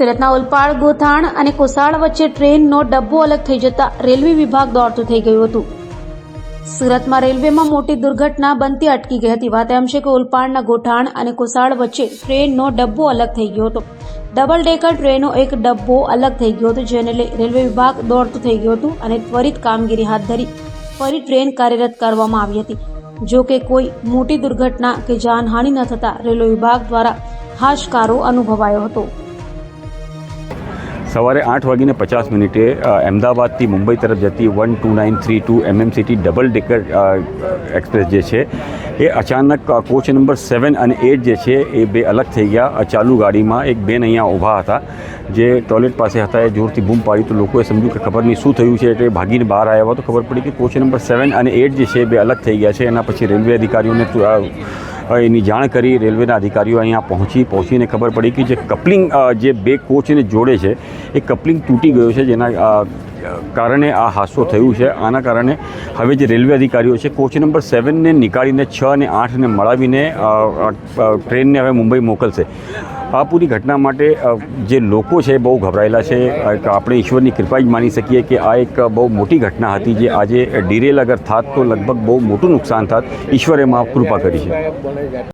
સુરતના ઓલપાડ, ગોથાણ અને કોસાળ વચ્ચે ટ્રેનનો ડબ્બો અલગ થઈ જતા રેલવે વિભાગ દોડતું થઈ ગયું હતું. સુરતમાં રેલવેમાં મોટી દુર્ઘટના બનતી અટકી ગઈ હતી. વાત એમ છે કે ઓલપાડના ગોઠાણ અને કોસાળ વચ્ચે ટ્રેનનો ડબ્બો અલગ થઈ ગયો હતો. ડબલ ડેકર ટ્રેનનો એક ડબ્બો અલગ થઈ ગયો હતો, જેને લઈ રેલવે વિભાગ દોડતું થઈ ગયું હતું અને ત્વરિત કામગીરી હાથ ધરી ફરી ટ્રેન કાર્યરત કરવામાં આવી હતી. જો કે કોઈ મોટી દુર્ઘટના કે જાનહાનિ ન થતા રેલવે વિભાગ દ્વારા હાશકારો અનુભવાયો હતો. સવારે આઠ વાગીને પચાસ મિનિટે અમદાવાદથી મુંબઈ તરફ જતી one two nine three two MMCT double decker express જે છે, એ અચાનક કોચ નંબર સેવન અને એટ જે છે, એ બે અલગ થઈ ગયા. ચાલુ ગાડીમાં એક બેન અહીંયા ઊભા હતા, જે ટોયલેટ પાસે હતા, એ જોરથી બૂમ પાડી. તો લોકોએ સમજ્યું કે ખબર નહીં શું થયું છે, એટલે ભાગીને બહાર આવ્યા તો ખબર પડી કે કોચ નંબર સેવન અને એટ જે છે બે અલગ થઈ ગયા છે. એના પછી રેલવે અધિકારીઓને એની જાણ કરી રેલવેના અધિકારીઓ અહીંયા પહોંચી, પહોંચીને ખબર પડી કે જે કપલિંગ જે બે કોચને જોડે છે, એ કપલિંગ તૂટી ગયું છે, જેના કારણે આ હાદસો થયું છે. આના કારણે હવે જે રેલવે અધિકારીઓ છે કોચ નંબર સેવનને નીકાળીને છ અને આઠને મળાવીને ટ્રેનને હવે મુંબઈ મોકલશે. આ પૂરી ઘટના માટે જે લોકો છે બહુ ગભરાયેલા છે. આપણે ઈશ્વરની કૃપા જ માની શકીએ કે આ એક બહુ મોટી ઘટના હતી જે આજે ડિરેલ અગર થાત તો લગભગ બહુ મોટું નુકસાન થાત. ઈશ્વરે માં કૃપા કરી છે.